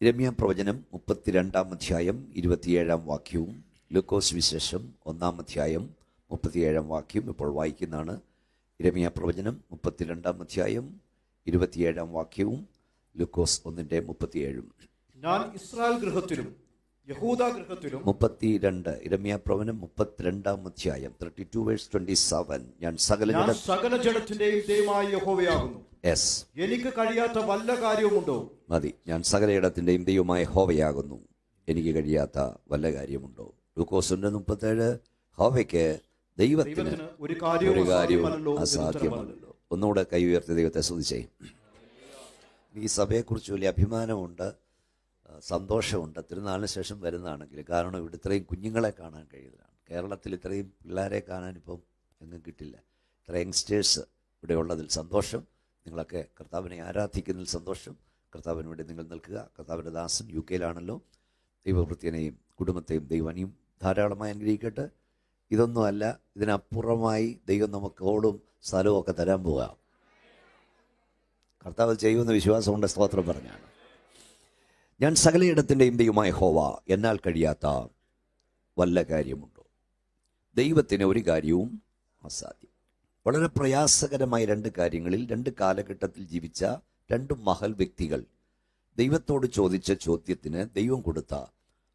രമ്യ പ്രവചനം മുപ്പത്തിരണ്ടാം അധ്യായം ഇരുപത്തിയേഴാം വാക്യവും ലൂക്കോസ് വിശേഷം ഒന്നാം അധ്യായം മുപ്പത്തിയേഴാം വാക്യം ഇപ്പോൾ വായിക്കുന്നതാണ്. രമ്യ പ്രവചനം മുപ്പത്തിരണ്ടാം അധ്യായം ഇരുപത്തിയേഴാം വാക്യവും ലുക്കോസ് ഒന്നിന്റെ മുപ്പത്തിയേഴും. ഞാൻ ഇസ്രായേൽ ഗൃഹത്തിലും യഹൂദ ഗൃഹത്തിലും മുപ്പത്തിരണ്ട് ഇരമ്യ പ്രവചനം മുപ്പത്തിരണ്ടാം അധ്യായം thirty two verse twenty seven ഞാൻ സകല സകല ജഡത്തിന്റെയും ദൈവമായ യഹോവയാകുന്നു. എസ് എനിക്ക് കഴിയാത്ത വല്ല കാര്യവുമുണ്ടോ? മതി. ഞാൻ സകലയിടത്തിന്റെയും ദൈവമായ ഹോവയാകുന്നു എനിക്ക് കഴിയാത്ത വല്ല കാര്യമുണ്ടോ? ലൂക്കോസിന്റെ മുപ്പത്തേഴ്. ഹോവയ്ക്ക് ദൈവത്തിന് ഒരു കാര്യവും അസാധ്യമല്ലല്ലോ ഒന്നുകൂടെ കൈ ഉയർത്തി ദൈവത്തെ ശ്രദ്ധിച്ചേ ഈ സഭയെക്കുറിച്ച് വലിയ അഭിമാനമുണ്ട് സന്തോഷമുണ്ട്. തിരുനാളിന് ശേഷം വരുന്നതാണെങ്കിൽ കാരണം ഇവിടെ ഇത്രയും കുഞ്ഞുങ്ങളെ കാണാൻ കഴിയുന്നതാണ്. കേരളത്തിൽ ഇത്രയും പിള്ളേരെ കാണാൻ ഇപ്പം എങ്ങും കിട്ടില്ല. ഇത്ര യങ്സ്റ്റേഴ്സ് ഇവിടെ ഉള്ളതിൽ സന്തോഷം. നിങ്ങളൊക്കെ കർത്താവിനെ ആരാധിക്കുന്നതിൽ സന്തോഷം. കർത്താവിന് വേണ്ടി നിങ്ങൾ നിൽക്കുക. കർത്താവിന്റെ ദാസൻ യു കെയിലാണല്ലോ. ദൈവവൃത്തിയനെയും കുടുംബത്തെയും ദൈവനെയും ധാരാളമായി അനുഗ്രഹിക്കട്ടെ. ഇതൊന്നുമല്ല ഇതിനപ്പുറമായി ദൈവം നമുക്ക് ഓടും സ്ഥലവും ഒക്കെ തരാൻ പോകാം കർത്താവ് ചെയ്യുമെന്ന് വിശ്വാസമുണ്ട് സ്തോത്രം പറഞ്ഞാണ്. ഞാൻ സകലയിടത്തിന്റെയും ദൈവമായ ഹോവ എന്നാൽ കഴിയാത്ത വല്ല കാര്യമുണ്ടോ? ദൈവത്തിന് ഒരു കാര്യവും അസാധ്യം വളരെ പ്രയാസകരമായ രണ്ട് കാര്യങ്ങളിൽ രണ്ട് കാലഘട്ടത്തിൽ ജീവിച്ച രണ്ട് മഹൽ വ്യക്തികൾ ദൈവത്തോട് ചോദിച്ച ചോദ്യത്തിന് ദൈവം കൊടുത്ത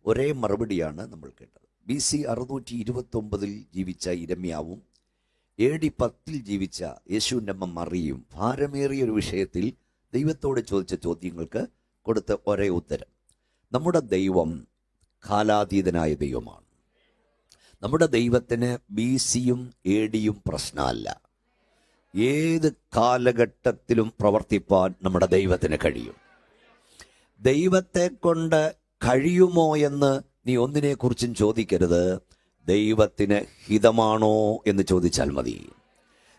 ഒരേ മറുപടിയാണ് നമ്മൾ കേട്ടത്. ബി സി അറുന്നൂറ്റി ഇരുപത്തൊമ്പതിൽ ജീവിച്ച ഇരമ്യാവും എ ഡി പത്തിൽ ജീവിച്ച യേശുവിന്റെ അമ്മ മറിയും ഭാരമേറിയ ഒരു വിഷയത്തിൽ ദൈവത്തോട് ചോദിച്ച ചോദ്യങ്ങൾക്ക് കൊടുത്ത ഒരേ ഉത്തരം. നമ്മുടെ ദൈവം കാലാതീതനായ ദൈവമാണ്. നമ്മുടെ ദൈവത്തിന് ബി സിയും എ ഡിയും പ്രശ്നമല്ല. ഏത് കാലഘട്ടത്തിലും പ്രവർത്തിപ്പാൻ നമ്മുടെ ദൈവത്തിന് കഴിയും. ദൈവത്തെ കൊണ്ട് കഴിയുമോ എന്ന് നീ ഒന്നിനെക്കുറിച്ചും ചോദിക്കരുത്. ദൈവത്തിന് ഹിതമാണോ എന്ന് ചോദിച്ചാൽ മതി.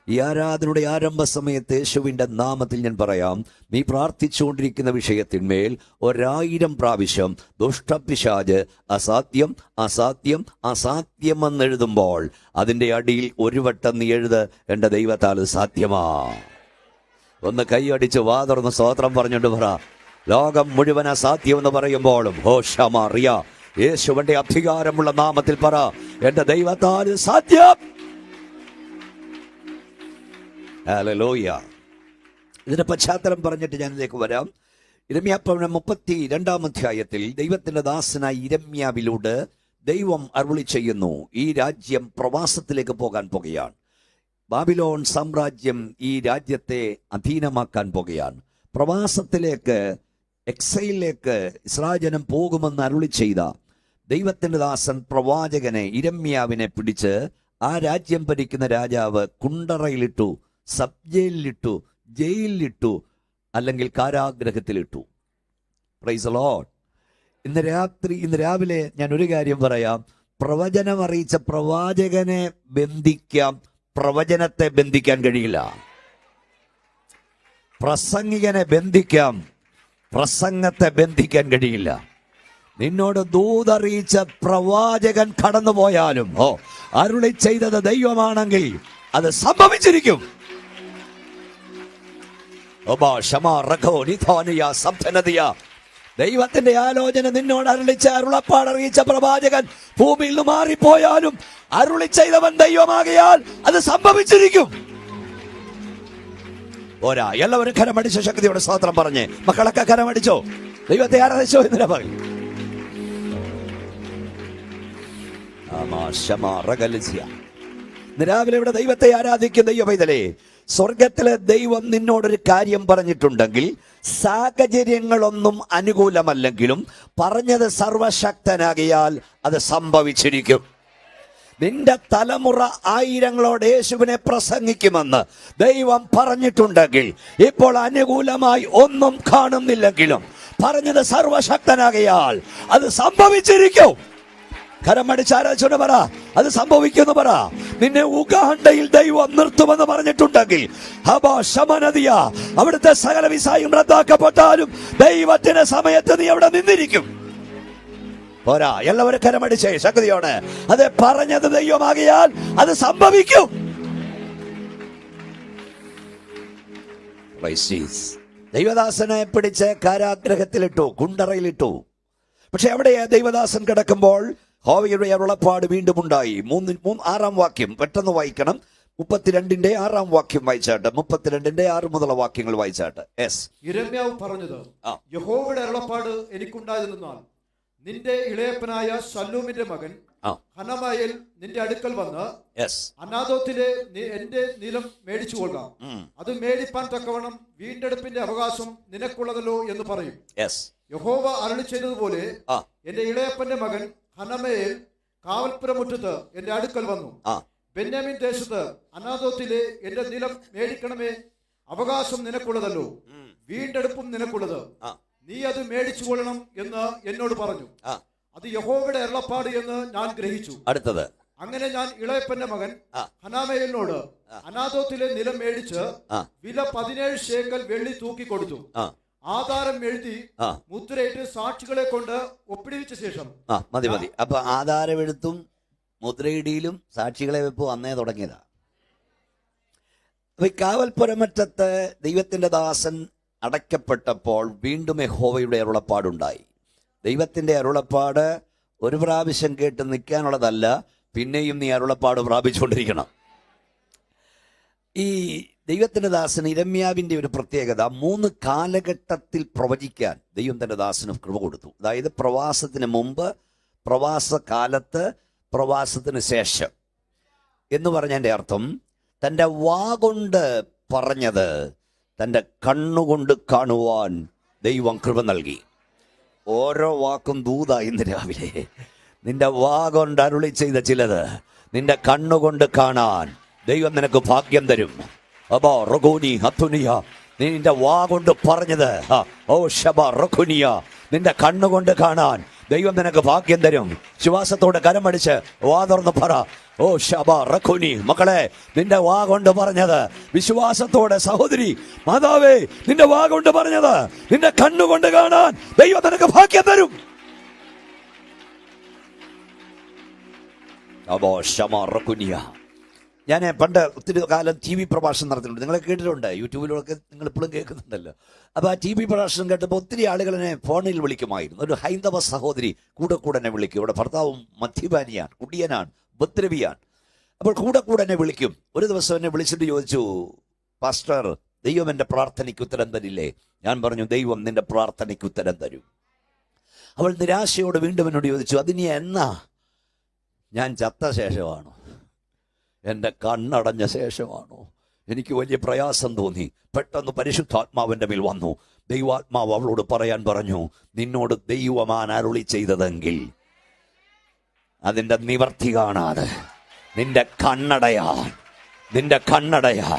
ഈ ആരാധനയുടെ ആരംഭ സമയത്ത് യേശുവിന്റെ നാമത്തിൽ ഞാൻ പറയാം നീ പ്രാർത്ഥിച്ചുകൊണ്ടിരിക്കുന്ന വിഷയത്തിന്മേൽ ഒരായിരം പ്രാവശ്യം ദുഷ്ടപിശാജ് അസാധ്യം അസാധ്യം അസാധ്യമെന്ന് എഴുതുമ്പോൾ അതിന്റെ അടിയിൽ ഒരു വട്ടം നീ എഴുത് എന്റെ ദൈവത്താൽ സാധ്യമാ. ഒന്ന് കൈയടിച്ച് വാതുറന്ന് സ്തോത്രം പറഞ്ഞുകൊണ്ട് പറ. ലോകം മുഴുവൻ അസാധ്യമെന്ന് പറയുമ്പോഴും ഹോഷമറിയ യേശുവിന്റെ അധികാരമുള്ള നാമത്തിൽ പറ എന്റെ ദൈവത്താൽ സാധ്യം. ഹല്ലേലൂയ ഇതിന്റെ പശ്ചാത്തലം പറഞ്ഞിട്ട് ഞാൻ ഇതിലേക്ക് വരാം. ഇരമ്യാപ്പവന മുപ്പത്തി രണ്ടാം അധ്യായത്തിൽ ദൈവത്തിന്റെ ദാസനായ ഇരമ്യാവിലൂടെ ദൈവം അരുളി ചെയ്യുന്നു ഈ രാജ്യം പ്രവാസത്തിലേക്ക് പോകാൻ പോകുകയാണ്. ബാബിലോൺ സാമ്രാജ്യം ഈ രാജ്യത്തെ അധീനമാക്കാൻ പോകുകയാണ്. പ്രവാസത്തിലേക്ക് എക്സൈലിലേക്ക് ഇസ്രാജനം പോകുമെന്ന് അരുളി ചെയ്ത ദൈവത്തിന്റെ ദാസൻ പ്രവാചകനെ ഇരമ്യാവിനെ പിടിച്ച് ആ രാജ്യം ഭരിക്കുന്ന രാജാവ് കുണ്ടറയിലിട്ടു. സബ് ജയിലിലിട്ടു ജയിലിലിട്ടു അല്ലെങ്കിൽ കാരാഗ്രഹത്തിലിട്ടു. പ്രൈസ് ലോഡ് ഇന്ന് രാത്രി ഇന്ന് രാവിലെ ഞാൻ ഒരു കാര്യം പറയാം. പ്രവചനം അറിയിച്ച പ്രവാചകനെ ബന്ധിക്കാം. പ്രവചനത്തെ ബന്ധിക്കാൻ കഴിയില്ല. പ്രസംഗികനെ ബന്ധിക്കാം. പ്രസംഗത്തെ ബന്ധിക്കാൻ കഴിയില്ല. നിന്നോട് ദൂതറിയിച്ച പ്രവാചകൻ കടന്നുപോയാലും ഓ അരുളി ചെയ്തത് ദൈവമാണെങ്കിൽ അത് സംഭവിച്ചിരിക്കും. ദൈവത്തിന്റെ ആലോചന നിന്നോട് അരുളിച്ച അരുളപ്പാട് അറിയിച്ച പ്രവാചകൻ ഭൂമിയിൽ നിന്ന് മാറിപ്പോയാലും അരുളി ചെയ്തവൻ ദൈവമാകയാൽ അത് സംഭവിച്ചിരിക്കും. പോരാ എല്ലാവരും കരമടിച്ച ശക്തിയുടെ സ്തോത്രം പറഞ്ഞേ മക്കളൊക്കെ കരമടിച്ചോ ദൈവത്തെ ആരാധിച്ചോ എന്നില്ല പറയും? രാവിലെ ഇവിടെ ദൈവത്തെ ആരാധിക്കുന്ന ദൈവ പൈതലേ സ്വർഗത്തിലെ ദൈവം നിന്നോടൊരു കാര്യം പറഞ്ഞിട്ടുണ്ടെങ്കിൽ സാഹചര്യങ്ങളൊന്നും അനുകൂലമല്ലെങ്കിലും പറഞ്ഞത് സർവശക്തനാകിയാൽ അത് സംഭവിച്ചിരിക്കും. നിന്റെ തലമുറ ആയിരങ്ങളോട് യേശുവിനെ പ്രസംഗിക്കുമെന്ന് ദൈവം പറഞ്ഞിട്ടുണ്ടെങ്കിൽ ഇപ്പോൾ അനുകൂലമായി ഒന്നും കാണുന്നില്ലെങ്കിലും പറഞ്ഞത് സർവശക്തനാകയാൽ അത് സംഭവിച്ചിരിക്കും. കരമടിച്ച് ആരാച്ചോട് പറ. അത് സംഭവിക്കുമെന്ന് പറ. നിന്നെ ഉഗാണ്ടയിൽ ദൈവം നിർത്തുമെന്ന് പറഞ്ഞിട്ടുണ്ടെങ്കിൽ ഹബാ ശമനദിയ. അവിടുത്തെ സകല വിസായും റദ്ദാക്കപ്പെട്ടാലും ദൈവത്തിന്റെ സമയത്ത് നീ അവിടെ നിന്നിരിക്കും. പോരാ എല്ലാവരും കരമടിച്ചേ ശക്തിയോടെ. അത് പറഞ്ഞത് ദൈവമാകിയാൽ അത് സംഭവിക്കും. ദൈവദാസനെ പിടിച്ച് കാരാഗ്രഹത്തിലിട്ടു കുണ്ടറയിലിട്ടു പക്ഷെ അവിടെ ദൈവദാസൻ കിടക്കുമ്പോൾ ഹോവയുടെ അരുളപ്പാട് വീണ്ടും ഉണ്ടായി. മൂന്ന് മൂന്ന് ആറാം വാക്യം പെട്ടെന്ന് വായിക്കണം. മുപ്പത്തിരണ്ടിന്റെ ആറാം വാക്യം വായിച്ചാട്ട്. മുപ്പത്തിരണ്ടിന്റെ ആറ് മുതലുള്ള വാക്യങ്ങൾ വായിച്ചാട്ട്. എസ് ഇരമ്യാവ് പറഞ്ഞത് യഹോവയുടെ അരുളപ്പാട് എനിക്കുണ്ടായിരുന്നാൽ നിന്റെ ഇളയപ്പനായ സല്ലൂമിന്റെ മകൻ ഹനമയിൽ നിന്റെ അടുക്കൽ വന്ന് അനാഥോത്തിലെ എന്റെ നിലം മേടിച്ചു കൊള്ളാം അത് മേടിപ്പാൻ തക്കവണ്ണം വീണ്ടെടുപ്പിന്റെ അവകാശം നിനക്കുള്ളതല്ലോ എന്ന് പറയും. യഹോവ അരളി ചെയ്തതുപോലെ എന്റെ ഇളയപ്പന്റെ മകൻ ഹനമയേൽ കാവൽപുരമുറ്റത്ത് എന്റെ അടുക്കൽ വന്നു. ബെന്യാമിൻ ദേശത്ത് അനാഥോത്തിലെ എന്റെ നിലം മേടിക്കണമേ അവകാശം നിനക്കുള്ളതല്ലോ. വീണ്ടെടുപ്പും നിനക്കുള്ളത്. നീ അത് മേടിച്ചു കൊള്ളണം എന്ന് എന്നോട് പറഞ്ഞു. അത് യഹോവയുടെ എള്ളപ്പാട് എന്ന് ഞാൻ ഗ്രഹിച്ചു. അടുത്തത്. അങ്ങനെ ഞാൻ ഇളയപ്പന്റെ മകൻ ഹനാമയലിനോട് അനാഥോത്തിലെ നിലം മേടിച്ച് വില പതിനേഴ് ശേക്കൽ വെള്ളി തൂക്കി കൊടുത്തു. ആധാരം എഴുതി മുദ്രയിട്ട് സാക്ഷികളെ കൊണ്ട് ഒപ്പിടിവിച്ച ശേഷം ആ മതി മതി. അപ്പൊ ആധാരമെഴുത്തും മുദ്രയിടിയിലും സാക്ഷികളെ വെപ്പും അന്നേ തുടങ്ങിയതാ. അപ്പൊ ഈ കാവൽപ്പുരമറ്റത്ത് ദൈവത്തിന്റെ ദാസൻ അടയ്ക്കപ്പെട്ടപ്പോൾ വീണ്ടും യഹോവയുടെ അരുളപ്പാടുണ്ടായി. ദൈവത്തിന്റെ അരുളപ്പാട് ഒരു പ്രാവശ്യം കേട്ട് നിൽക്കാനുള്ളതല്ല പിന്നെയും നീ അരുളപ്പാട് പ്രാപിച്ചുകൊണ്ടിരിക്കണം. ഈ ദൈവത്തിന്റെ ദാസന് ഇരമ്യാവിന്റെ ഒരു പ്രത്യേകത മൂന്ന് കാലഘട്ടത്തിൽ പ്രവചിക്കാൻ ദൈവം തന്റെ ദാസന് കൃപ കൊടുത്തു. അതായത് പ്രവാസത്തിന് മുമ്പ് പ്രവാസ കാലത്ത് പ്രവാസത്തിന് ശേഷം. എന്ന് പറഞ്ഞതിന്റെ അർത്ഥം തന്റെ വാ കൊണ്ട് പറഞ്ഞത് തന്റെ കണ്ണുകൊണ്ട് കാണുവാൻ ദൈവം കൃപ നൽകി. ഓരോ വാക്കും ദൂത ഇന്ന് രാവിലെ. നിന്റെ വാ കൊണ്ട് അരുളി ചെയ്ത ചിലത് നിന്റെ കണ്ണുകൊണ്ട് കാണാൻ ദൈവം നിനക്ക് ഭാഗ്യം തരും. അബോ റഗോനി ഹത്തുനിയ നിന്റെ വാ കൊണ്ട് പറഞ്ഞത് ഓ ഷബ റഖുനിയ നിന്റെ കണ്ണുകൊണ്ട് കാണാൻ ദൈവം നിനക്ക് ഭാഗ്യം തരും. ശ്വാസത്തോടെ കരമടിച്ച് വാ തുറന്ന് പറ ഓ ഷബ റഖുനി മക്കളെ നിന്റെ വാ കൊണ്ട് പറഞ്ഞത് വിശ്വാസത്തോടെ സഹോദരി മാതാവേ നിന്റെ വാ കൊണ്ട് പറഞ്ഞത് നിന്റെ കണ്ണുകൊണ്ട് കാണാൻ ദൈവം നിനക്ക് ഭാഗ്യം തരും. അബോ ഷമ റഖുനിയ. ഞാൻ പണ്ട് ഒത്തിരി കാലം ടി വി പ്രഭാഷണം നടത്തിയിട്ടുണ്ട്. നിങ്ങളെ കേട്ടിട്ടുണ്ട്. യൂട്യൂബിലൊക്കെ നിങ്ങൾ ഇപ്പോഴും കേൾക്കുന്നുണ്ടല്ലോ. അപ്പോൾ ആ ടി വി പ്രഭാഷണം കേട്ടപ്പോൾ ഒത്തിരി ആളുകൾ എന്നെ ഫോണിൽ വിളിക്കുമായിരുന്നു. ഒരു ഹൈന്ദവ സഹോദരി കൂടെ കൂടെ എന്നെ വിളിക്കും. ഇവിടെ ഭർത്താവും മദ്യപാനിയാണ് കുടിയനാണ് ഉപദ്രവിയാണ്. അപ്പോൾ കൂടെ കൂടെ എന്നെ വിളിക്കും. ഒരു ദിവസം എന്നെ വിളിച്ചിട്ട് ചോദിച്ചു പാസ്റ്റർ ദൈവം എന്റെ പ്രാർത്ഥനയ്ക്ക് ഉത്തരം തരില്ലേ? ഞാൻ പറഞ്ഞു ദൈവം നിന്റെ പ്രാർത്ഥനയ്ക്ക് ഉത്തരം തരും. അവൾ നിരാശയോട് വീണ്ടും എന്നോട് ചോദിച്ചു അതിനി എന്നാ? ഞാൻ ചത്ത ശേഷമാണോ? എന്റെ കണ്ണടഞ്ഞ ശേഷമാണോ? എനിക്ക് വലിയ പ്രയാസം തോന്നി. പെട്ടെന്ന് പരിശുദ്ധാത്മാവിന്റെ മേൽ വന്നു. ദൈവാത്മാവ് അവളോട് പറയാൻ പറഞ്ഞു നിന്നോട് ദൈവമാൻ അരുളി ചെയ്തതെങ്കിൽ അതിന്റെ നിവർത്തി കാണാതെ നിന്റെ കണ്ണടയാ നിന്റെ കണ്ണടയാ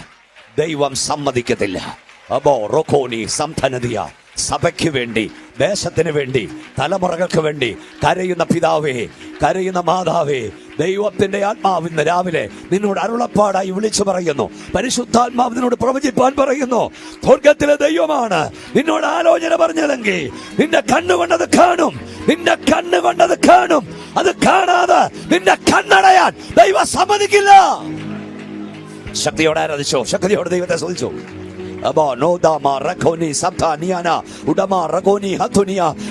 ദൈവം സമ്മതിക്കത്തില്ല. അബോ റൊക്കോനി സംധനതിയ സഭയ്ക്ക് വേണ്ടി ദേശത്തിന് വേണ്ടി തലമുറകൾക്ക് വേണ്ടി കരയുന്ന പിതാവേ കരയുന്ന മാതാവേ ദൈവത്തിന്റെ ആത്മാവ് ഇന്ന് രാവിലെ നിന്നോട് അരുളപ്പാടായി വിളിച്ചു പറയുന്നു. പരിശുദ്ധാത്മാവ് നിന്നോട് പ്രവചിപ്പാൻ പറയുന്നു സ്വർഗത്തിലെ ദൈവമാണ്. നിന്നോട് ആലോചന പറഞ്ഞതെങ്കിൽ നിന്റെ കണ്ണുകൊണ്ടത് കാണും. നിന്റെ കണ്ണുകൊണ്ടത് കാണും. അത് കാണാതെ നിന്റെ കണ്ണടയാൻ ദൈവം സമ്മതിക്കില്ല. ശക്തിയോടെ ആരാധിച്ചോ? ശക്തിയോടെ ദൈവത്തെ സ്തുതിച്ചോ?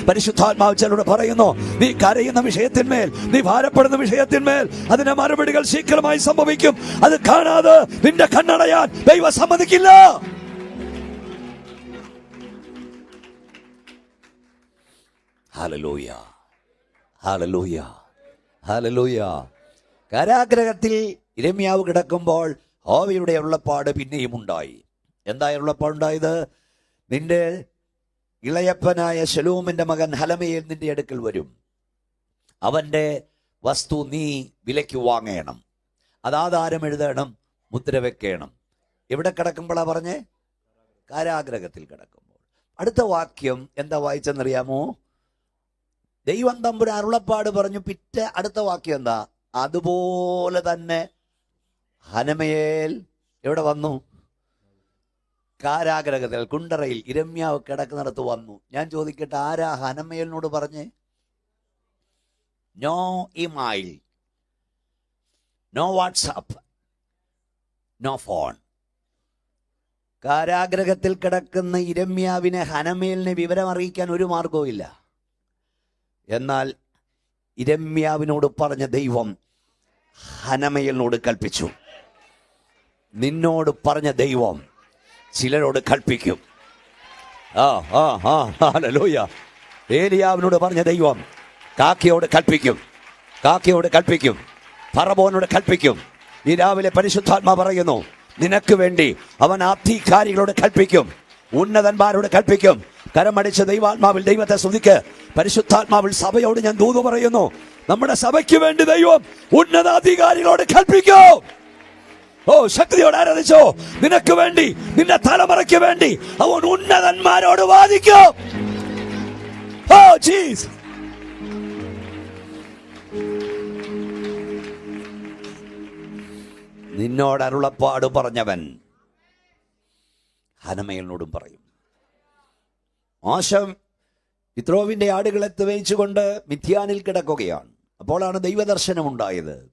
പരിശുദ്ധാത്മാവ് ചിലരോട് പറയുന്നു നീ കരയുന്ന വിഷയത്തിന്മേൽ നീ ഭാരപ്പെടുന്ന വിഷയത്തിന്മേൽ അതിന്റെ മറുപടികൾ ശീഘ്രമായി സംഭവിക്കും. അത് കാണാതെ നിന്റെ കണ്ണടയാൻ ദൈവം സമ്മതിക്കില്ല. Hallelujah hallelujah. കാരാഗ്രഹത്തിൽ ഇരമ്യാവ് കിടക്കുമ്പോൾ ഹോവയുടെ ഉള്ളപ്പാട് പിന്നെയും ഉണ്ടായി. എന്താ ഉണ്ടായത് നിന്റെ ഇളയപ്പനായ ശലൂമിന്റെ മകൻ ഹലമയിൽ നിന്റെ അടുക്കൽ വരും. അവന്റെ വസ്തു നീ വിലയ്ക്ക് വാങ്ങണം. അതാധാരം എഴുതണം മുദ്ര വെക്കണം. എവിടെ കിടക്കുമ്പോളാ പറഞ്ഞേ? കാരാഗ്രഹത്തിൽ കിടക്കുമ്പോൾ. അടുത്ത വാക്യം എന്താ വായിച്ചെന്നറിയാമോ? ദൈവം തമ്പുര അരുളപ്പാട് പറഞ്ഞു പിറ്റ അടുത്ത വാക്യം എന്താ? അതുപോലെ തന്നെ ഹനമയേൽ എവിടെ വന്നു? കാരാഗ്രഹത്തിൽ കുണ്ടറയിൽ ഇരമ്യാവ് കിടക്കുന്നിടത്ത് വന്നു. ഞാൻ ചോദിക്കട്ടെ ആരാ ഹനമയലിനോട് പറഞ്ഞേ? No email no WhatsApp no phone. കാരാഗ്രഹത്തിൽ കിടക്കുന്ന ഇരമ്യാവിനെ ഹനമേലിനെ വിവരം അറിയിക്കാൻ ഒരു മാർഗവും എന്നാൽ ഇരമ്യാവിനോട് പറഞ്ഞ ദൈവം ഹനമയലിനോട് കൽപ്പിച്ചു. നിന്നോട് പറഞ്ഞ ദൈവം ചിലരോട് കൽപ്പിക്കും. ആ ആ ആ ഹല്ലേലൂയ. ഏലിയാവിനോട് പറഞ്ഞ ദൈവം കാക്കയോട് കൽപ്പിക്കും. കാക്കയോട് കൽപ്പിക്കും. പറബോനോട് കൽപ്പിക്കും. ഈ രാവിലെ പരിശുദ്ധാത്മ പറയുന്നു നിനക്ക് വേണ്ടി അവൻ അധികാരികളോട് കൽപ്പിക്കും. ഉന്നതന്മാരോട് കൽപ്പിക്കും. കരമടിച്ച ദൈവാത്മാവിൽ ദൈവത്തെ സ്തുതിക്ക്. പരിശുദ്ധാത്മാവിൽ സഭയോട് ഞാൻ ദൂതു പറയുന്നു നമ്മുടെ സഭയ്ക്ക് വേണ്ടി ദൈവം ഉന്നതാധികാരികളോട് കൽപ്പിക്കും. ഓ ശക്തിയോട് ആരാധിച്ചോ? നിനക്ക് വേണ്ടി നിന്റെ തലമുറയ്ക്ക് വേണ്ടി അവൻ ഉന്നതന്മാരോട് വാദിക്കും. ഓ ജീസ്. നിന്നോട് അരുളപ്പാട് പറഞ്ഞവൻ ഹനമയലിനോടും പറയും. മോശം ഇത്രോവിന്റെ ആടുകളെ തുവയിച്ചുകൊണ്ട് മിഥ്യാനിൽ കിടക്കുകയാണ്. അപ്പോഴാണ് ദൈവദർശനം ഉണ്ടായത്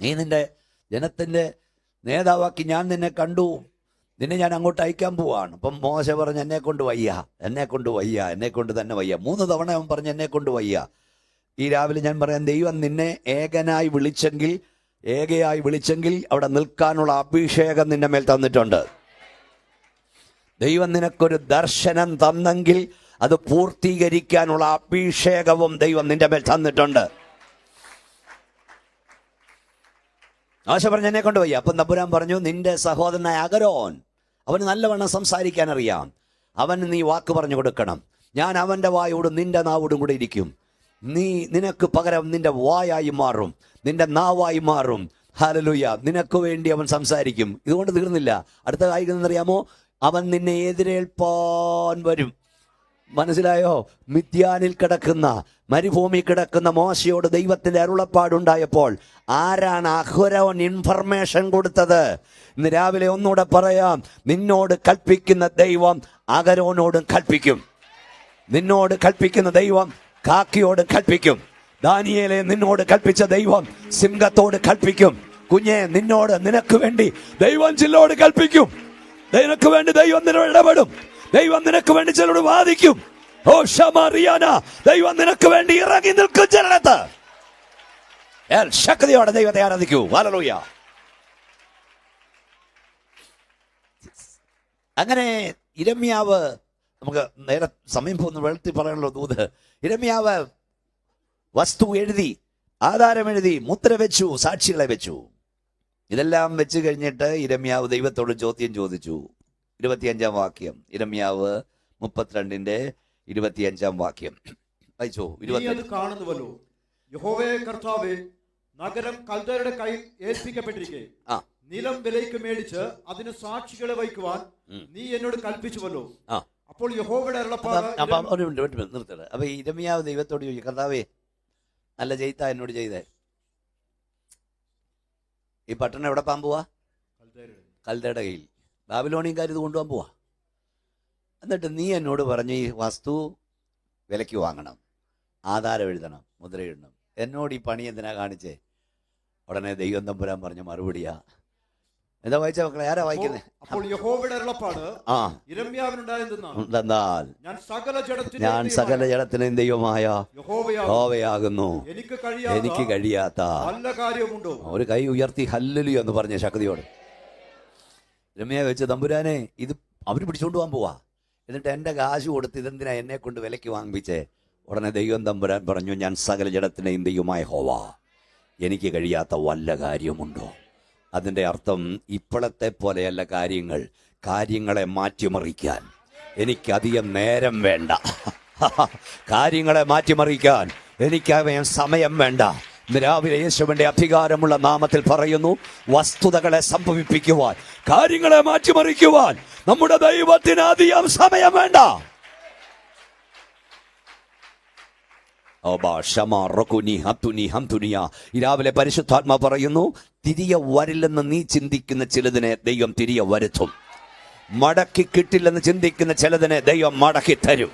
നീ നിന്റെ ജനത്തിന്റെ നേതാവാക്കി ഞാൻ നിന്നെ കണ്ടു. നിന്നെ ഞാൻ അങ്ങോട്ട് അയക്കാൻ പോവാണ്. അപ്പം മോശ പറഞ്ഞ് എന്നെ കൊണ്ട് വയ്യ. എന്നെ കൊണ്ട് വയ്യ. എന്നെ കൊണ്ട് തന്നെ വയ്യ. മൂന്ന് തവണ അവൻ പറഞ്ഞ് എന്നെ കൊണ്ട് വയ്യ. ഈ രാവിലെ ഞാൻ പറയാം ദൈവം നിന്നെ ഏകനായി വിളിച്ചെങ്കിൽ ഏകയായി വിളിച്ചെങ്കിൽ അവിടെ നിൽക്കാനുള്ള അഭിഷേകം നിന്റെ മേൽ തന്നിട്ടുണ്ട്. ദൈവം നിനക്കൊരു ദർശനം തന്നെങ്കിൽ അത് പൂർത്തീകരിക്കാനുള്ള അഭിഷേകവും ദൈവം നിന്റെ മേൽ തന്നിട്ടുണ്ട്. ആശ പറഞ്ഞ എന്നെ കൊണ്ടുപോയി. അപ്പം തമ്പുരാൻ പറഞ്ഞു നിന്റെ സഹോദരനായ അഗരോൻ അവന് നല്ലവണ്ണം സംസാരിക്കാൻ അറിയാം. അവന് നീ വാക്ക് പറഞ്ഞു കൊടുക്കണം. ഞാൻ അവന്റെ വായോടും നിന്റെ നാവോടും കൂടെ ഇരിക്കും. നീ നിനക്ക് പകരം നിന്റെ വായായി മാറും. നിന്റെ നാവായി മാറും. ഹാലലുയ്യ നിനക്ക് വേണ്ടി അവൻ സംസാരിക്കും. ഇതുകൊണ്ട് തീർന്നില്ല. അടുത്ത കായികം എന്നറിയാമോ അവൻ നിന്നെ എതിരേൽപ്പാൻ വരും. മനസ്സിലായോ? മിഥ്യാനിൽ കിടക്കുന്ന മരുഭൂമി കിടക്കുന്ന മോശയോട് ദൈവത്തിന്റെ അരുളപ്പാടുണ്ടായപ്പോൾ ആരാണ് അഹുരവൻ ഇൻഫർമേഷൻ കൊടുത്തത്? ഇന്ന് രാവിലെ ഒന്നുകൂടെ പറയാം. നിന്നോട് കൽപ്പിക്കുന്ന ദൈവം അകരോനോടും കൽപ്പിക്കും. നിന്നോട് കൽപ്പിക്കുന്ന ദൈവം കാക്കിയോട് കൽപ്പിക്കും. ദാനിയേലെ നിന്നോട് കൽപ്പിച്ച ദൈവം സിംഹത്തോട് കൽപ്പിക്കും. കുഞ്ഞെ നിന്നോട് നിനക്ക് വേണ്ടി ദൈവം ചില്ലോട് കൽപ്പിക്കും. നിനക്ക് വേണ്ടി ദൈവം നിന്നോട് ഇടപെടും. ദൈവം നിനക്ക് വേണ്ടി ചിലരോട് വാദിക്കും. ഓ ഷമറിയാന ദൈവം നിനക്ക് വേണ്ടി ഇറങ്ങി നിൽക്കും ചിലടത്ത് ശക്തിയോടെ ദൈവത്തെ ആരാധിക്കൂ. വാലലൂയ അങ്ങനെ ഇരമ്യാവ് നമുക്ക് നേരെ സമയം പോകുന്ന വെളുത്തി പറയാനുള്ള ദൂത്. ഇരമ്യാവ് വസ്തു എഴുതി ആധാരം എഴുതി മുദ്ര വെച്ചു സാക്ഷികളെ വെച്ചു. ഇതെല്ലാം വെച്ച് കഴിഞ്ഞിട്ട് ഇരമ്യാവ് ദൈവത്തോട് ചോദ്യം ചോദിച്ചു. ഇരുപത്തിയഞ്ചാം വാക്യം. ഇരമ്യാവ് മുപ്പത്തിരണ്ടിന്റെ ഇരുപത്തിയഞ്ചാം വാക്യം. വായിച്ചോ ഇരുപത്തി കാണുന്നുവല്ലോ യഹോവേ കർത്താവേ നഗരം കൽദരുടെ കയ്യിൽ ഏൽപ്പിക്കപ്പെട്ടിരിക്കെ. ആ. നിലം വിലയ്ക്ക് മേടിച്ച് അതിന് സാക്ഷികളെ വഹിക്കുവാൻ നീ എന്നോട് കൽപ്പിച്ചുവല്ലോ. അപ്പോൾ യഹോവയുടെ നിർത്തട്ടെ. അപ്പൊ ഇരമ്യാവ് ദൈവത്തോട് ചോദിച്ചു കർത്താവേ നല്ല ചെയ്താ എന്നോട് ചെയ്തേ. ഈ പട്ടണം എവിടെ പാമ്പുവാ. കൽദയുടെ കയ്യിൽ. ബാബിലോണിയൻകാർ ഇത് കൊണ്ടുപോകാൻ പോവാ. എന്നിട്ട് നീ എന്നോട് പറഞ്ഞു ഈ വസ്തു വിലയ്ക്ക് വാങ്ങണം ആധാരം എഴുതണം മുദ്ര എഴുതണം എന്നോട് ഈ പണി എന്തിനാ കാണിച്ചേ? ഉടനെ ദൈവം തമ്പുരാൻ പറഞ്ഞ മറുപടിയാ. എന്താ വായിച്ച മക്കളെ? ആരാ വായിക്കുന്നത് അപ്പോൾ യഹോവയുടെ അരുളപ്പാട് ആ. ഇരമ്യാവിനുണ്ടായതെന്നാ എന്നാൽ ഞാൻ സകല ജഡത്തിന് ദൈവമായ യഹോവയാകുന്നു. ഹോവയാകുന്നു എനിക്ക് കഴിയാത്ത ഒരു കൈ ഉയർത്തി ഹല്ലലു എന്ന് പറഞ്ഞ ശക്തിയോട്. രമ്യ വെച്ച തമ്പുരാനെ ഇത് അവർ പിടിച്ചോണ്ട് പോകാൻ പോവാ. എന്നിട്ട് എന്റെ കാശ് കൊടുത്ത് ഇതെന്തിനാ എന്നെ കൊണ്ട് വിലയ്ക്ക് വാങ്ങിപ്പിച്ചേ? ഉടനെ ദൈവം തമ്പുരാൻ പറഞ്ഞു ഞാൻ സകല ജഡത്തിനെയും ദൈവമായ ഹോവാ എനിക്ക് കഴിയാത്ത വല്ല കാര്യമുണ്ടോ? അതിന്റെ അർത്ഥം ഇപ്പോഴത്തെ പോലെയല്ല കാര്യങ്ങൾ. കാര്യങ്ങളെ മാറ്റിമറിക്കാൻ. എനിക്കധികം നേരം വേണ്ട. കാര്യങ്ങളെ മാറ്റിമറിക്കാൻ. എനിക്ക് സമയം വേണ്ട. രാവിലെ യേശുവിന്റെ അധികാരമുള്ള നാമത്തിൽ പറയുന്നു. വസ്തുതകളെ സംഭവിപ്പിക്കുവാൻ കാര്യങ്ങളെ മാറ്റിമറിക്കുവാൻ. നമ്മുടെ ദൈവത്തിന് അധികം സമയം വേണ്ട. രാവിലെ പരിശുദ്ധാത്മ പറയുന്നു തിരികെ വരില്ലെന്ന് നീ ചിന്തിക്കുന്ന ചിലതിനെ ദൈവം തിരികെ വരുത്തും. മടക്കി കിട്ടില്ലെന്ന് ചിന്തിക്കുന്ന ചിലതിനെ ദൈവം മടക്കി തരും.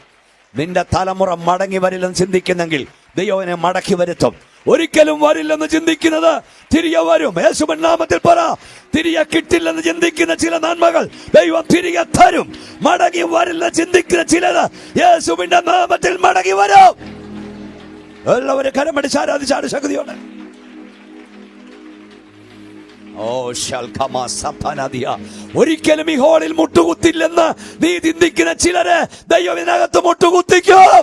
നിന്റെ തലമുറ മടങ്ങി വരില്ലെന്ന് ചിന്തിക്കുന്നെങ്കിൽ ദൈവനെ മടക്കി വരുത്തും. ഒരിക്കലും വരില്ലെന്ന് ചിന്തിക്കുന്നത് തിരികെ വരും. യേശുവൻ നാമത്തിൽ പറ തിരികെ കിട്ടില്ലെന്ന് ചിന്തിക്കുന്ന ചില നന്മകൾ ദൈവം തിരികെ തരും. മടങ്ങി വരില്ല ചിന്തിക്കുന്ന ചിലത് യേശുവിന്റെ നാമത്തിൽ മടങ്ങി വരും. എല്ലാവരും കരമടിച്ച് ആരാധിച്ചാണ് ശക്തിയോടെ. ഒരിക്കലും ഈ ഹോളിൽ മുട്ടുകുത്തില്ലെന്ന് നീ ചിന്തിക്കുന്ന ചിലരെ ദൈവം ഇതിനകത്ത് മുട്ടുകുത്തിക്കും.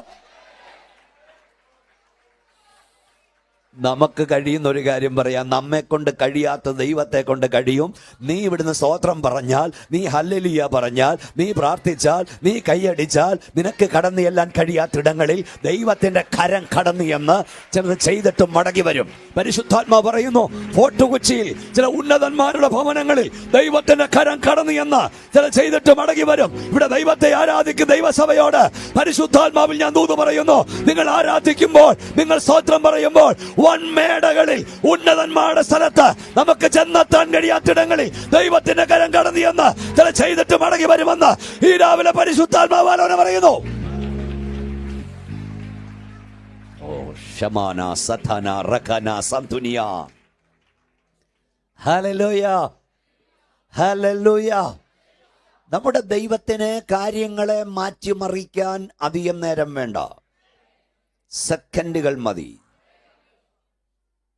നമുക്ക് കഴിയുന്ന ഒരു കാര്യം പറയാം. നമ്മെ കൊണ്ട് കഴിയാത്ത ദൈവത്തെ കൊണ്ട് കഴിയും. നീ ഇവിടുന്ന് സ്തോത്രം പറഞ്ഞാൽ നീ ഹല്ലലിയ പറഞ്ഞാൽ നീ പ്രാർത്ഥിച്ചാൽ നീ കൈയടിച്ചാൽ നിനക്ക് കടന്നു ചെല്ലാൻ കഴിയാത്തിടങ്ങളിൽ ദൈവത്തിന്റെ കരം കടന്നു എന്ന് ചിലത് ചെയ്തിട്ട് മടങ്ങി വരും. പരിശുദ്ധാത്മാ പറയുന്നു ഫോർട്ട് കൊച്ചിയിൽ ചില ഉന്നതന്മാരുടെ ഭവനങ്ങളിൽ ദൈവത്തിന്റെ കരം കടന്നു എന്ന് ചില ചെയ്തിട്ട് മടങ്ങി വരും. ഇവിടെ ദൈവത്തെ ആരാധിക്കും ദൈവസഭയോട്. പരിശുദ്ധാത്മാവിൽ ഞാൻ ദൂത് പറയുന്നു നിങ്ങൾ ആരാധിക്കുമ്പോൾ നിങ്ങൾ സ്തോത്രം പറയുമ്പോൾ വൻമേടകളിൽ ഉന്നതന്മാരുടെ സ്ഥലത്ത് നമുക്ക് ചെന്നെത്താൻ കഴിയാത്തിടങ്ങളിൽ ദൈവത്തിന്റെ കരം കടന്നു എന്ന് ചില ചെയ്തിട്ട് മടങ്ങി വരുമെന്ന് ഈ രാവിലെ പരിശുദ്ധാത്മാവാലോന പറയുന്നു. സന്തുനിയ. നമ്മുടെ ദൈവത്തിന് കാര്യങ്ങളെ മാറ്റിമറിക്കാൻ അധികം നേരം വേണ്ട. സെക്കൻഡുകൾ മതി.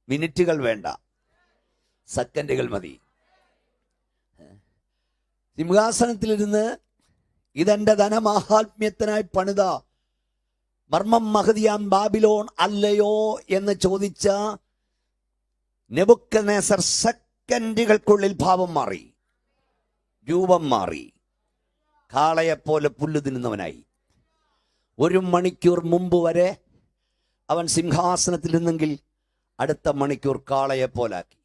മിനിറ്റുകൾ വേണ്ട. സെക്കൻഡുകൾ മതി. സിംഹാസനത്തിലിരുന്ന് ഇതെന്റെ ധനമാഹാത്മ്യത്തിനായി പണിത മർമ്മം മഹതിയാം ബാബിലോൺ അല്ലയോ എന്ന് ചോദിച്ച നെബുക്കനേസർ സെക്കൻഡുകൾക്കുള്ളിൽ ഭാവം മാറി രൂപം മാറി. കാളയെപ്പോലെ പുല്ല് തിന്നുന്നവനായി. ഒരു മണിക്കൂർ മുമ്പ് വരെ അവൻ സിംഹാസനത്തിൽ നിന്നെങ്കിൽ അടുത്ത മണിക്കൂർ കാളയെ പോലാക്കി.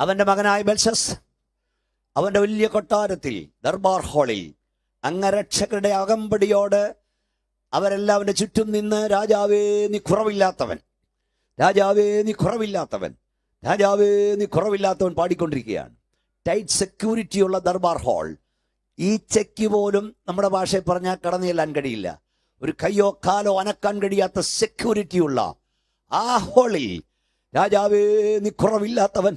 അവന്റെ മകനായ ബൽസസ് അവന്റെ വലിയ കൊട്ടാരത്തിൽ ദർബാർ ഹാളിൽ അംഗരക്ഷകരുടെ അകമ്പടിയോട് അവരെല്ലാവരുടെ ചുറ്റും നിന്ന് രാജാവേ നീ കുറവില്ലാത്തവൻ. രാജാവേ നീ കുറവില്ലാത്തവൻ. രാജാവേ നീ കുറവില്ലാത്തവൻ പാടിക്കൊണ്ടിരിക്കുകയാണ്. ടൈറ്റ് സെക്യൂരിറ്റിയുള്ള ദർബാർ ഹാൾ. ഈ ചെക്ക് പോലും നമ്മുടെ ഭാഷയിൽ പറഞ്ഞാൽ കടന്നു ചെല്ലാൻ കഴിയില്ല. ഒരു കയ്യോ കാലോ അനക്കാൻ കഴിയാത്ത സെക്യൂരിറ്റി ഉള്ള ആ ഹോളിൽ രാജാവേ നീ കുറവില്ലാത്തവൻ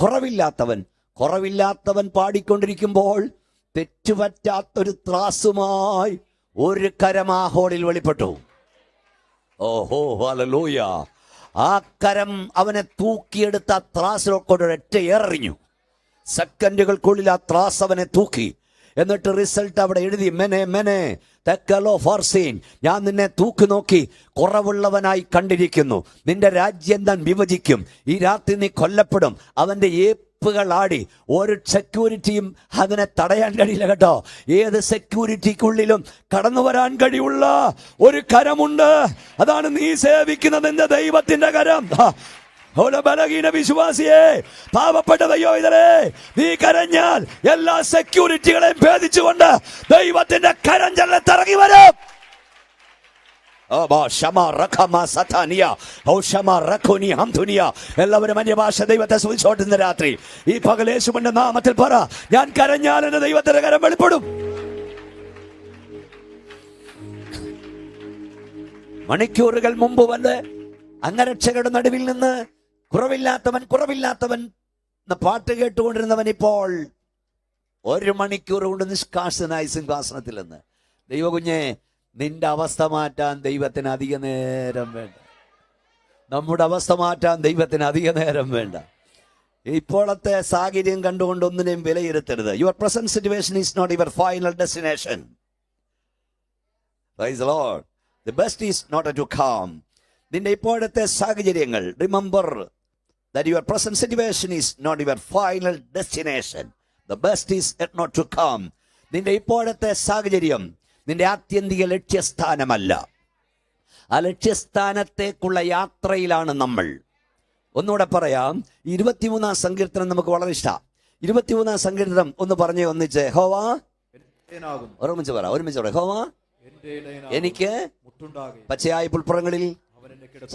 കുറവില്ലാത്തവൻ കുറവില്ലാത്തവൻ പാടിക്കൊണ്ടിരിക്കുമ്പോൾ തെറ്റുപറ്റാത്തൊരു ത്രാസുമായി ഒരു കരം ആ ഹോളിൽ വെളിപ്പെട്ടു. ഓഹോ ഹല്ലേലൂയ. ആ കരം അവനെ തൂക്കിയെടുത്ത ത്രാസിലൊക്കെ ഒറ്റ എറിഞ്ഞു സെക്കൻഡുകൾക്കുള്ളിൽ ആ ത്രാസ് അവനെ തൂക്കി. എന്നിട്ട് റിസൾട്ട് അവിടെ എഴുതി മെനെ മെനെ തെക്കലോ ഫോർസീൻ ഞാൻ നിന്നെ തൂക്കി നോക്കി കുറവുള്ളവനായി കണ്ടിരിക്കുന്നു. നിന്റെ രാജ്യം താൻ വിഭജിക്കും. ഈ രാത്രി നീ കൊല്ലപ്പെടും. അവന്റെ ഏപ്പുകൾ ആടി. ഒരു സെക്യൂരിറ്റിയും അതിനെ തടയാൻ കഴിയില്ല കേട്ടോ. ഏത് സെക്യൂരിറ്റിക്കുള്ളിലും കടന്നു വരാൻ കഴിയുള്ള ഒരു കരമുണ്ട്. അതാണ് നീ സേവിക്കുന്ന നിന്റെ ദൈവത്തിന്റെ കരം. ബലഹീന വിശ്വാസിയെ പാവപ്പെട്ട ദൈവോ ഇതലേ നീ കരഞ്ഞാൽ എല്ലാ സെക്യൂരിറ്റികളെയും ഭേദിച്ചുകൊണ്ട് ദൈവത്തിന്റെ കരഞ്ചലിനെ തിറങ്ങി വരും. എല്ലാവരും അന്യഭാഷ ദൈവത്തെ സൂചിച്ചോട്ടുന്ന രാത്രി ഈ പകൽ യേശുവിന്റെ നാമത്തിൽ പറ ഞാൻ കരഞ്ഞാൽ എന്റെ ദൈവത്തിന്റെ കരം വെളിപ്പെടും മണിക്കൂറുകൾ മുമ്പ് വന്ന് അംഗരക്ഷകരുടെ നടുവിൽ നിന്ന് കുറവില്ലാത്തവൻ കുറവില്ലാത്തവൻ എന്ന പാട്ട് കേട്ടുകൊണ്ടിരുന്നവൻ ഇപ്പോൾ ഒരു മണിക്കൂർ കൊണ്ട് നിഷ്കാസനായി സിംഹാസനത്തിൽ നിന്ന്. ദൈവകുഞ്ഞെ നിന്റെ അവസ്ഥ മാറ്റാൻ ദൈവത്തിന് അധിക നേരം വേണ്ട. നമ്മുടെ അവസ്ഥ മാറ്റാൻ ദൈവത്തിന് അധിക നേരം വേണ്ട. ഇപ്പോഴത്തെ സാഹചര്യം കണ്ടുകൊണ്ട് ഒന്നിനെയും വിലയിരുത്തരുത്. Your present situation is not your final destination Praise best is not to come. നിന്റെ ഇപ്പോഴത്തെ സാഹചര്യങ്ങൾ remember that your present situation is not your final destination. The best is yet not to come. നിന്റെ ഇപ്പോഴത്തെ സാഹചര്യം നിന്റെ ആത്യന്തിക ലക്ഷ്യസ്ഥാനമല്ല. ആ ലക്ഷ്യസ്ഥാനത്തേക്കുള്ള യാത്രയിലാണ് നമ്മൾ. ഒന്നുകൂടെ പറയാം. ഇരുപത്തിമൂന്നാം സങ്കീർത്തനം നമുക്ക് വളരെ ഇഷ്ടമാണ് ഇരുപത്തിമൂന്നാം സങ്കീർത്തനം ഒന്ന് പറഞ്ഞേ ഒന്നിച്ച് ഹോവാ. ഒരുമിച്ച് പറ ഒരുമിച്ച് പറ. ഹോവാ. എനിക്ക് പച്ചയായ പുൽപ്പുറങ്ങളിൽ അവൻ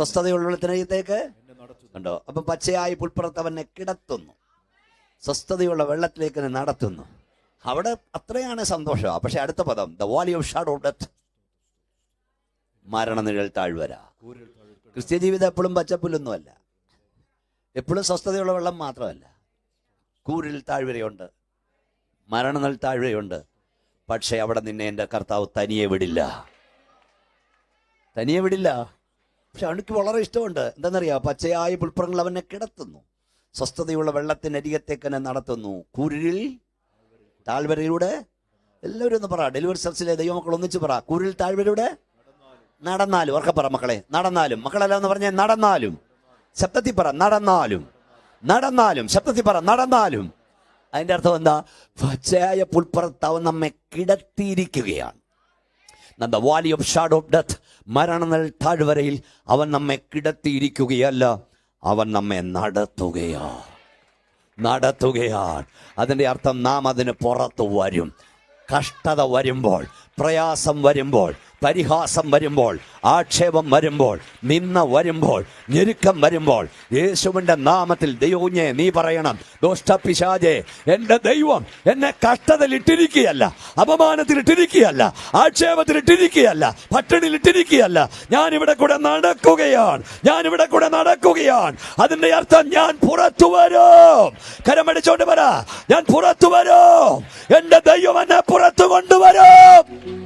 ഉണ്ടോ? അപ്പം പച്ചയായ പുൽപ്പുറത്ത് അവനെ കിടത്തുന്നു. സ്വസ്ഥതയുള്ള വെള്ളത്തിലേക്ക് നടത്തുന്നു. അവിടെ അത്രയാണ് സന്തോഷം. പക്ഷെ അടുത്ത പദം the valley of shadow death മരണനിഴൽ താഴ്വര. ക്രിസ്ത്യ ജീവിതം എപ്പോഴും പച്ചപ്പുല്ലൊന്നുമല്ല. എപ്പോഴും സ്വസ്ഥതയുള്ള വെള്ളം മാത്രമല്ല. കൂരിൽ താഴ്വരയുണ്ട്. മരണനൽ താഴ്വരയുണ്ട്. പക്ഷേ അവിടെ നിന്നെ എന്റെ കർത്താവ് തനിയെ വിടില്ല. തനിയെ വിടില്ല. പക്ഷെ അവനക്ക് വളരെ ഇഷ്ടമുണ്ട്. എന്താണെന്നറിയാം? പച്ചയായ പുൽപ്പുറങ്ങൾ അവനെ കിടത്തുന്നു. സ്വസ്ഥതയുള്ള വെള്ളത്തിനരികത്തേക്ക് തന്നെ നടത്തുന്നു. കുരിൽ താഴ്വരയിലൂടെ? എല്ലാവരും ഒന്ന് പറ. ഡെലിവറി സർച്ചിലെ ദൈവമക്കൾ ഒന്നിച്ച് പറ. കുരിൽ താഴ്വരയുടെ നടന്നാലും. ഉറക്കെ പറ മക്കളെ. നടന്നാലും. മക്കളെല്ലാം എന്ന് പറഞ്ഞാൽ നടന്നാലും. ശബ്ദത്തിൽ പറ. നടന്നാലും. നടന്നാലും. ശബ്ദത്തിൽ പറ. നടന്നാലും. അതിന്റെ അർത്ഥം എന്താ? പച്ചയായ പുൽപ്പുറത്ത് അവൻ നമ്മെ കിടത്തിയിരിക്കുകയാണ്. Valley of shadow of death മരണനൽ താഴ്വരയിൽ അവൻ നമ്മെ കിടത്തിയിരിക്കുകയല്ല അവൻ നമ്മെ നടത്തുകയാ നടത്തുകയാണ്. അതിന്റെ അർത്ഥം നാം അതിന് പുറത്തു വരും. കഷ്ടത വരുമ്പോൾ പ്രയാസം വരുമ്പോൾ പരിഹാസം വരുമ്പോൾ ആക്ഷേപം വരുമ്പോൾ നിന്ന വരുമ്പോൾ ഞെരുക്കം വരുമ്പോൾ യേശുവിന്റെ നാമത്തിൽ ദൈവഞ്ഞെ നീ പറയണം ദോഷ്ടപിശാജെ എന്റെ ദൈവം എന്നെ കഷ്ടതയിലിട്ടിരിക്കുകയല്ല അപമാനത്തിലിട്ടിരിക്കുകയല്ല ആക്ഷേപത്തിലിട്ടിരിക്കുകയല്ല പട്ടിണിയിലിട്ടിരിക്കുകയല്ല. ഞാൻ ഇവിടെ കൂടെ നടക്കുകയാണ് ഞാൻ ഇവിടെ കൂടെ നടക്കുകയാണ്. അതിന്റെ അർത്ഥം ഞാൻ പുറത്തു വരും. കരമടിച്ചോണ്ട് പറ ഞാൻ പുറത്തു വരും. എന്റെ ദൈവം എന്നെ പുറത്തു കൊണ്ടുവരും.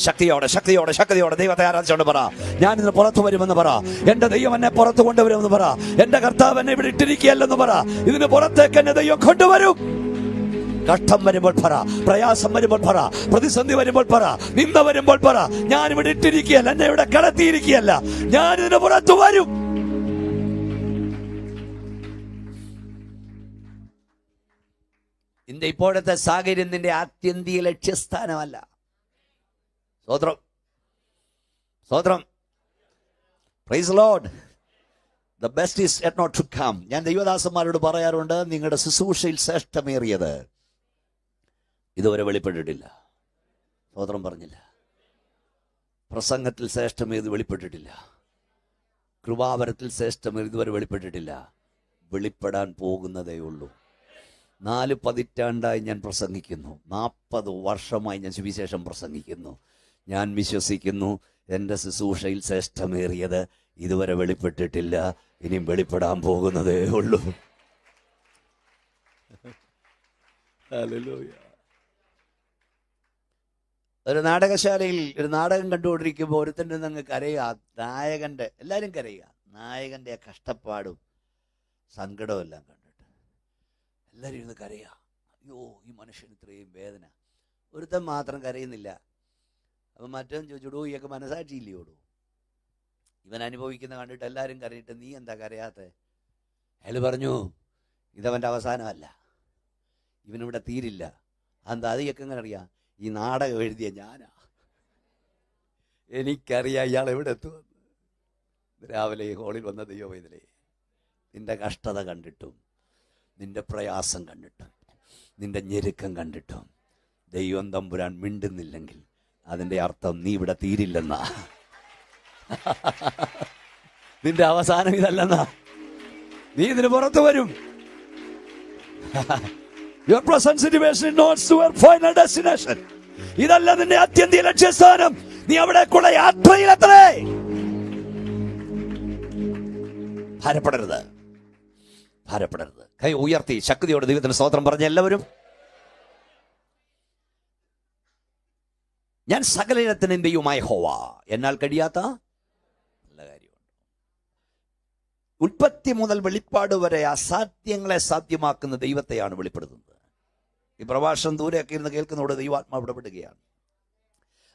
ശക്തിയോടെ ശക്തിയോടെ ശക്തിയോടെ ദൈവത്തെ ആരാധിച്ചുകൊണ്ട് പറ. ഞാൻ ഇന്ന് പുറത്തു വരുമെന്ന് പറ. എന്റെ ദൈവം എന്നെ പുറത്തു കൊണ്ടുവരുമെന്ന് പറ. എന്റെ കർത്താവ് എന്നെ ഇവിടെ ഇട്ടിരിക്കുകയല്ലെന്ന് പറ. ഇതിന് പുറത്തേക്ക് എന്നെ ദൈവം കൊണ്ടുവരും. കഷ്ടം വരുമ്പോൾ പറ. പ്രയാസം വരുമ്പോൾ പറ. പ്രതിസന്ധി വരുമ്പോൾ പറ. നിന്ന വരുമ്പോൾ പറ. ഞാൻ ഇവിടെ ഇട്ടിരിക്കുകയല്ല. എന്നെ ഇവിടെ കടത്തിയിരിക്കുകയല്ല. ഞാൻ ഇതിന് പുറത്തു വരും. നിന്റെ ഇപ്പോഴത്തെ സാഹചര്യം നിന്റെ ആത്യന്തിക ലക്ഷ്യസ്ഥാനമല്ല. സ്തോത്രം. സ്തോത്രം. Praise lord the best is yet not to come ഞാൻ ദൈവദാസന്മാരോട് പറയാറുണ്ട് നിങ്ങളുടെ ശുശ്രൂഷയിൽ ശ്രേഷ്ഠമേറിയത്. ഇതുവരെ വെളിപ്പെട്ടിട്ടില്ല. സ്തോത്രം പറഞ്ഞില്ല. പ്രസംഗത്തിൽ ശ്രേഷ്ഠമേത് വെളിപ്പെട്ടിട്ടില്ല. കൃപാവരത്തിൽ ശ്രേഷ്ഠമേത് ഇതുവരെ വെളിപ്പെട്ടിട്ടില്ല. വെളിപ്പെടാൻ പോകുന്നതേ ഉള്ളൂ. നാല് പതിറ്റാണ്ടായി ഞാൻ പ്രസംഗിക്കുന്നു. നാൽപ്പത് വർഷമായി ഞാൻ സുവിശേഷം പ്രസംഗിക്കുന്നു. ഞാൻ വിശ്വസിക്കുന്നു എന്റെ ശുശ്രൂഷയിൽ ശ്രേഷ്ഠമേറിയത് ഇതുവരെ വെളിപ്പെട്ടിട്ടില്ല. ഇനിയും വെളിപ്പെടാൻ പോകുന്നതേ ഉള്ളൂ. ഒരു നാടകശാലയിൽ ഒരു നാടകം കണ്ടുകൊണ്ടിരിക്കുമ്പോൾ ഒരുത്തന്റെ അങ്ങ് കരയുക. നായകന്റെ എല്ലാവരും കരയുക. നായകന്റെ ആ കഷ്ടപ്പാടും സങ്കടവും എല്ലാം കണ്ടിട്ട് എല്ലാവരും ഇരുന്ന് കരയുക. അയ്യോ ഈ മനുഷ്യന് ഇത്രയും വേദന. ഒരുത്തൻ മാത്രം കരയുന്നില്ല. അപ്പം മറ്റവൻ ചോദിച്ചോടോ ഇയൊക്കെ മനസാക്ഷിയില്ലയോടൂ ഇവൻ അനുഭവിക്കുന്ന കണ്ടിട്ട് എല്ലാവരും കരഞ്ഞിട്ട് നീ എന്താ കരയാത്ത? അയാൾ പറഞ്ഞു ഇതവന്റെ അവസാനമല്ല. ഇവനിവിടെ തീരില്ല. എന്താ അതിയൊക്കെ എങ്ങനെ അറിയാം? ഈ നാടകം എഴുതിയ ഞാനാ. എനിക്കറിയാം ഇയാൾ എവിടെ എത്തുമെന്ന് രാവിലെ ഹോളിൽ വന്ന ദൈവം ഇതിലേ നിന്റെ കഷ്ടത കണ്ടിട്ടും നിന്റെ പ്രയാസം കണ്ടിട്ടും നിന്റെ ഞെരുക്കം കണ്ടിട്ടും ദൈവം തമ്പുരാൻ മിണ്ടുന്നില്ലെങ്കിൽ അതിന്റെ അർത്ഥം നീ ഇവിടെ തീരില്ലെന്നാ. നിന്റെ അവസാനം ഇതല്ലെന്നാ. നീ ഇതിന് പുറത്തു വരും. Present situation is not your final destination. ഇതല്ല നിന്റെ അത്യന്തിയ ലക്ഷ്യസ്ഥാനം. നീ അവിടെ കൂടെ യാത്രയിലെത്തണേ. ഭാരപ്പെടരുത്. ഭാരപ്പെടരുത്. കൈ ഉയർത്തി ശക്തിയോടെ ദൈവത്തിന് സ്തോത്രം പറഞ്ഞ എല്ലാവരും ഞാൻ സകലയിനത്തിന് ദൈവമായ ഹോവ എന്നാൽ കഴിയാത്ത നല്ല കാര്യമുണ്ട്. ഉൽപ്പത്തി മുതൽ വെളിപ്പാട് വരെ അസാധ്യങ്ങളെ സാധ്യമാക്കുന്ന ദൈവത്തെയാണ് വെളിപ്പെടുത്തുന്നത്. ഈ പ്രഭാഷണം ദൂരെയൊക്കെ ഇരുന്ന് കേൾക്കുന്നതോട് ദൈവാത്മാവ് ഇടപെടുകയാണ്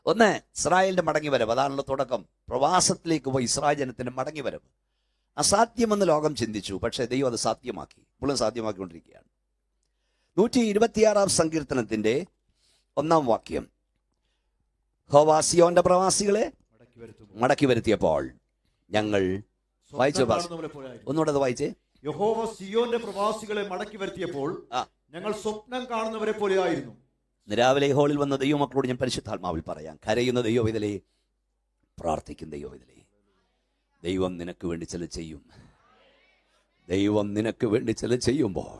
ഒന്ന് ഇസ്രായേലിന്റെ മടങ്ങി വരവ് അതാണല്ലോ തുടക്കം. പ്രവാസത്തിലേക്ക് പോയി ഇസ്രായേൽ മടങ്ങി വരവ് അസാധ്യമെന്ന് ലോകം ചിന്തിച്ചു പക്ഷേ ദൈവം അത് സാധ്യമാക്കി. ഇപ്പോഴും സാധ്യമാക്കിക്കൊണ്ടിരിക്കുകയാണ്. നൂറ്റി ഇരുപത്തിയാറാം സങ്കീർത്തനത്തിന്റെ ഒന്നാം വാക്യം. ഹോവാസിയോന്റെ പ്രവാസികളെ മടക്കി വരുത്തിയപ്പോൾ ഞങ്ങൾ വായിച്ചോ. ഒന്നുകൂടെ അത് വായിച്ചേ. യഹോവ സിയോന്റെ പ്രവാസികളെ മടക്കി വരുത്തിയപ്പോൾ ഞങ്ങൾ സ്വപ്നം കാണുന്നവരെ പോലെ ആയിരുന്നു. രാവിലെ ഹോളിൽ വന്ന ദൈവമക്കളോട് ഞാൻ പരിശുദ്ധാത്മാവിൽ പറയാം. കരയുന്ന ദൈവവിതലേ പ്രാർത്ഥിക്കും ദൈവവിതലേ ദൈവം നിനക്ക് വേണ്ടി ചില ചെയ്യും. ദൈവം നിനക്ക് വേണ്ടി ചില ചെയ്യുമ്പോൾ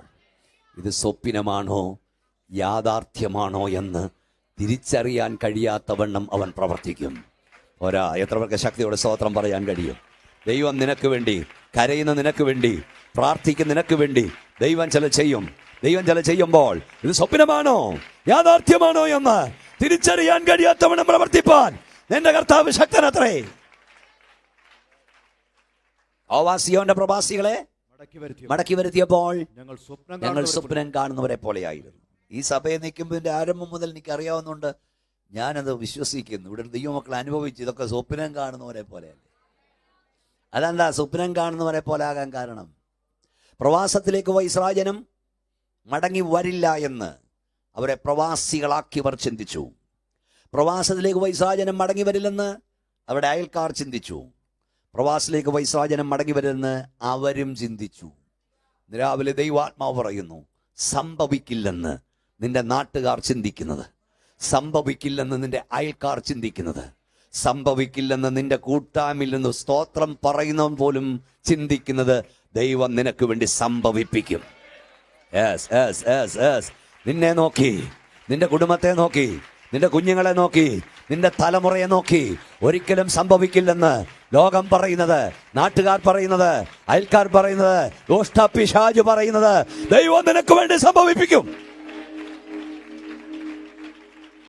ഇത് സ്വപ്നമാണോ യാഥാർത്ഥ്യമാണോ എന്ന് തിരിച്ചറിയാൻ കഴിയാത്തവണ്ണം അവൻ പ്രവർത്തിക്കും. ഒരാ എത്ര പേർക്ക് ശക്തിയോടെ സ്തോത്രം പറയാൻ കഴിയും? ദൈവം നിനക്ക് വേണ്ടി കരയുന്ന നിനക്ക് വേണ്ടി പ്രാർത്ഥിക്കുന്ന നിനക്ക് വേണ്ടി ദൈവം ചില ചെയ്യും. ദൈവം ചില ചെയ്യുമ്പോൾ ഇത് സ്വപ്നമാണോ? യാഥാർത്ഥ്യമാണോ എന്ന് തിരിച്ചറിയാൻ കഴിയാത്തവണ്ണം പ്രവർത്തിപ്പാൻ നിന്റെ കർത്താവ് ശക്തനത്രേ. ഓവാസിയോന്റെ പ്രവാസികളെ മടക്കി വരുത്തി മടക്കി വരുത്തിയപ്പോൾ ഞങ്ങൾ സ്വപ്നം കാണുന്നവരെ പോലെയായിരുന്നു. ഈ സഭയെ നിൽക്കുമ്പോൾ ആരംഭം മുതൽ എനിക്ക് അറിയാവുന്നതുകൊണ്ട് ഞാനത് വിശ്വസിക്കുന്നു. ഇവിടെ ദൈവമക്കൾ അനുഭവിച്ചു. ഇതൊക്കെ സ്വപ്നം കാണുന്നവരെ പോലെയല്ലേ? അതെന്താ സ്വപ്നം കാണുന്നവരെ പോലെ ആകാൻ കാരണം പ്രവാസത്തിലേക്ക് വൈസ്രാജനം മടങ്ങി വരില്ല എന്ന് അവരെ പ്രവാസികളാക്കിയവർ ചിന്തിച്ചു. പ്രവാസത്തിലേക്ക് വൈസ്രാജനം മടങ്ങി വരില്ലെന്ന് അവരുടെ അയൽക്കാർ ചിന്തിച്ചു. പ്രവാസത്തിലേക്ക് വൈസ്രാജനം മടങ്ങി വരില്ലെന്ന് അവരും ചിന്തിച്ചു. രാവിലെ ദൈവാത്മാവ് പറയുന്നു സംഭവിക്കില്ലെന്ന് നിന്റെ നാട്ടുകാർ ചിന്തിക്കുന്നത്. സംഭവിക്കില്ലെന്ന് നിന്റെ അയൽക്കാർ ചിന്തിക്കുന്നത്. സംഭവിക്കില്ലെന്ന് നിന്റെ കൂട്ടാമിൽ നിന്ന് സ്തോത്രം പറയുന്നവൻ പോലും ചിന്തിക്കുന്നത് ദൈവം നിനക്ക് വേണ്ടി സംഭവിപ്പിക്കും. നിന്നെ നോക്കി നിന്റെ കുടുംബത്തെ നോക്കി നിന്റെ കുഞ്ഞുങ്ങളെ നോക്കി നിന്റെ തലമുറയെ നോക്കി. ഒരിക്കലും സംഭവിക്കില്ലെന്ന് ലോകം പറയുന്നത് നാട്ടുകാർ പറയുന്നത് അയൽക്കാർ പറയുന്നത് ദോഷ്ട പിശാജ് പറയുന്നത് ദൈവം നിനക്ക് വേണ്ടി സംഭവിപ്പിക്കും.